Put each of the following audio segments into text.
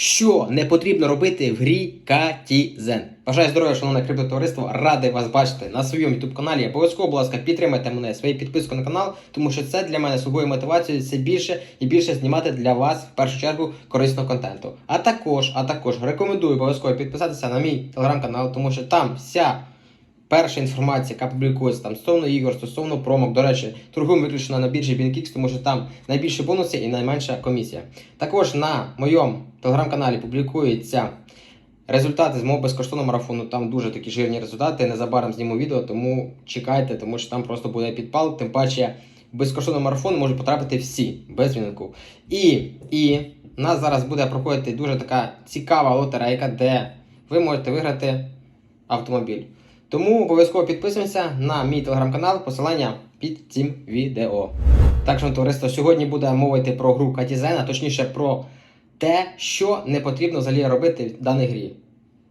Що не потрібно робити в грі Катізен? Бажаю здоров'я, шановне криптотовариство. Радий вас бачити на своєму youtube каналі. Обов'язково, будь ласка, підтримайте мене своєю підпискою на канал, тому що це для мене собою мотивацією все більше і більше знімати для вас в першу чергу корисного контенту. А також, а також рекомендую обов'язково підписатися на мій телеграм-канал, тому що там вся перша інформація, яка публікується там стосовно ігор, стосовно промок. До речі, торгуємо виключно на біржі BinKix, тому що там найбільші бонуси і найменша комісія. Також на моєму телеграм-каналі публікуються результати з мого безкоштовного марафону. Там дуже такі жирні результати. Незабаром зніму відео, тому чекайте, тому що там просто буде підпал. Тим паче безкоштовний марафон можуть потрапити всі без дзвінку. І, і у нас зараз буде проходити дуже така цікава лотерейка, де ви можете виграти автомобіль. Тому обов'язково підписуємося на мій телеграм-канал, посилання під цим відео. Так, що товариство, сьогодні буде мова йти про гру Катізена, точніше про те, що не потрібно взагалі робити в даній грі.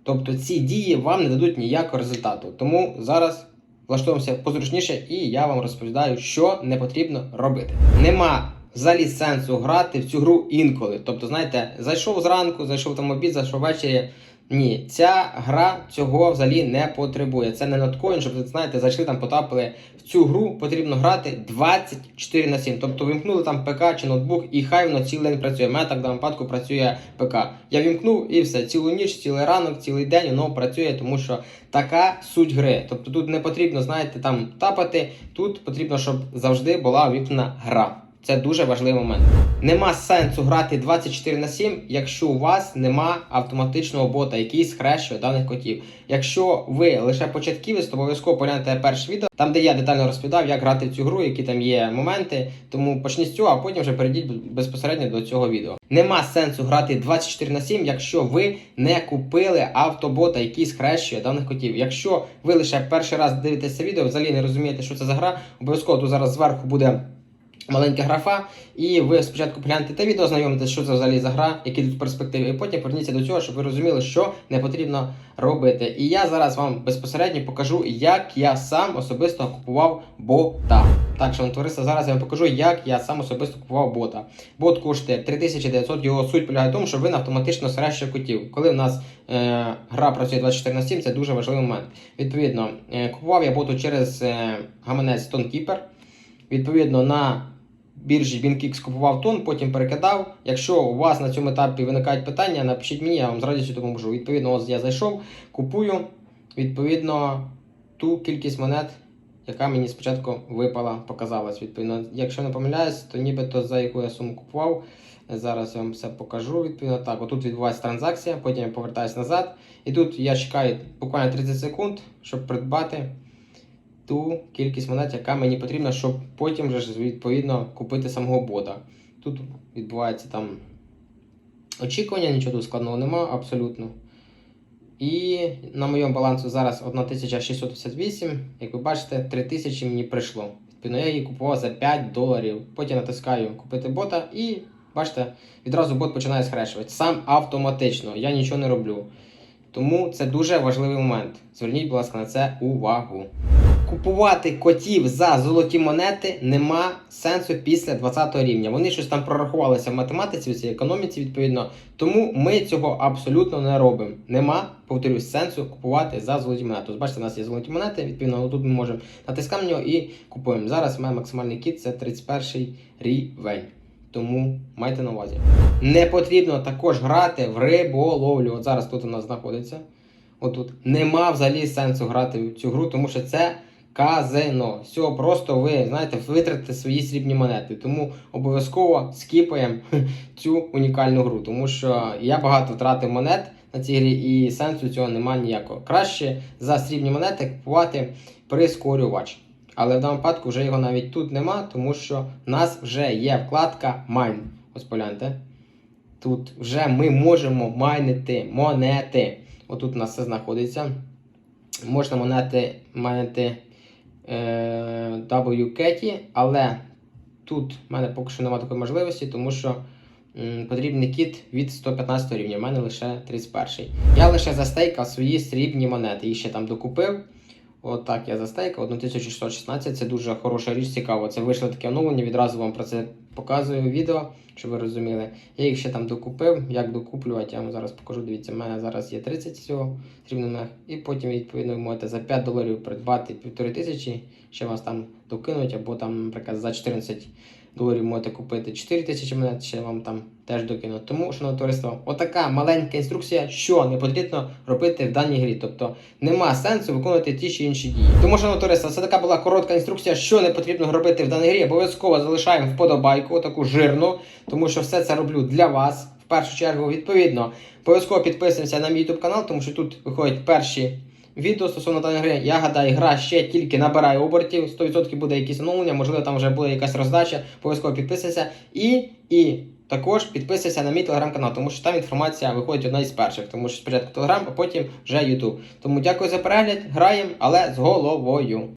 Тобто ці дії вам не дадуть ніякого результату. Тому зараз влаштуємося позручніше і я вам розповідаю, що не потрібно робити. Нема взагалі сенсу грати в цю гру інколи. Тобто, знаєте, зайшов зранку, зайшов там обід, зайшов ввечері. Ні, ця гра цього взагалі не потребує. Це не ноткоін, щоб знаєте, зайшли там, потрапили в цю гру, потрібно грати 24 на 7. Тобто вимкнули там ПК чи ноутбук, і хай воно цілий день працює. У мене так в випадку працює ПК. Я вімкнув і все, цілу ніч, цілий ранок, цілий день воно працює, тому що така суть гри. Тобто тут не потрібно, знаєте, там тапати. Тут потрібно, щоб завжди була вікна гра. Це дуже важливий момент. Нема сенсу грати 24 на 7, якщо у вас нема автоматичного бота, який схрещує даних котів. Якщо ви лише початківець, то обов'язково погляньте перше відео, там де я детально розповідав, як грати в цю гру, які там є моменти. Тому почніть з цього, а потім вже перейдіть безпосередньо до цього відео. Нема сенсу грати 24 на 7, якщо ви не купили автобота, який схрещує даних котів. Якщо ви лише перший раз дивитеся відео, взагалі не розумієте, що це за гра, обов'язково тут зараз зверху буде. Маленька графа, і ви спочатку погляньте те відео, знайомитесь, що це взагалі за гра, які тут перспективи, і потім поверніться до цього, щоб ви розуміли, що не потрібно робити. І я зараз вам безпосередньо покажу, як я сам особисто купував бота. Так, шановні товариство, зараз я вам покажу, як я сам особисто купував бота. Бот коштує 3900, його суть полягає в тому, що він автоматично схрещує котів. Коли в нас е, гра працює 24 на 7, це дуже важливий момент. Відповідно, е, купував я боту через е, гаманець TonKeeper. Відповідно, на біржі BinKix купував тон, потім перекидав. Якщо у вас на цьому етапі виникають питання, напишіть мені, я вам з радістю допоможу. Відповідно, ось я зайшов, купую відповідно ту кількість монет, яка мені спочатку випала, показалась. Відповідно, якщо не помиляюсь, то нібито за яку я суму купував. Зараз я вам все покажу. Відповідно, так, отут відбувається транзакція, потім я повертаюся назад. І тут я чекаю буквально 30 секунд, щоб придбати ту кількість монет, яка мені потрібна, щоб потім вже відповідно купити самого бота. Тут відбувається там очікування, нічого тут складного нема, абсолютно. І на моєму балансу зараз 1658. Як ви бачите, 3000 мені прийшло. Відповідно, я її купував за 5 доларів. Потім натискаю купити бота і бачите, відразу бот починає схрещувати. Сам автоматично, я нічого не роблю. Тому це дуже важливий момент. Зверніть, будь ласка, на це увагу. Купувати котів за золоті монети нема сенсу після 20 рівня. Вони щось там прорахувалися в математиці, в цій економіці, відповідно. Тому ми цього абсолютно не робимо. Нема, повторюсь, сенсу купувати за золоті монети. Ось бачите, у нас є золоті монети, відповідно, тут ми можемо натискаємо на нього і купуємо. Зараз мене максимальний кіт це 31 рівень. Тому майте на увазі. Не потрібно також грати в риболовлю. От зараз тут у нас знаходиться. Отут. Нема взагалі сенсу грати в цю гру, тому що це казино. Все, просто ви знаєте, витратите свої срібні монети. Тому обов'язково скіпаємо цю унікальну гру. Тому що я багато втратив монет на цій грі, і сенсу цього немає ніякого. Краще за срібні монети купувати прискорювач. Але в даному випадку вже його навіть тут нема, тому що в нас вже є вкладка Mine. Ось. Тут вже ми можемо майнити монети. Отут у нас все знаходиться. Можна монети майнити WCAT, але тут в мене поки що немає такої можливості, тому що потрібний кіт від 115 рівня. У мене лише 31. Я лише застейкав свої срібні монети. Їх ще там докупив. Отак я застейкав 1616. Це дуже хороша річ, цікаво. Це вийшло таке оновлення. Відразу вам про це показую відео. Щоб ви розуміли. Я їх ще там докупив. Як докуплювати, я вам зараз покажу. Дивіться, в мене зараз є 30 всього срібних, і потім, відповідно, ви можете за 5 доларів придбати півтори тисячі, ще вас там докинуть, або там, наприклад, за 14 доларів можете купити 4 тисячі монет, ще вам там теж докинуть. Тому, шановне товариство, отака маленька інструкція, що не потрібно робити в даній грі. Тобто нема сенсу виконувати ті чи інші дії. Тому, шановне товариство, це така була коротка інструкція, що не потрібно робити в даній грі. Обов'язково залишаємо вподобайку, таку жирну, тому що все це роблю для вас. В першу чергу, відповідно, обов'язково підписуємося на мій YouTube канал, тому що тут виходять перші відео стосовно даної гри. Я гадаю, гра ще тільки набирає обертів, 100% буде якісь оновлення, можливо, там вже буде якась роздача. Обов'язково підписуйся. І, і також підписуйся на мій телеграм-канал, тому що там інформація виходить одна із перших. Тому що спочатку телеграм, а потім вже Ютуб. Тому дякую за перегляд, граємо, але з головою.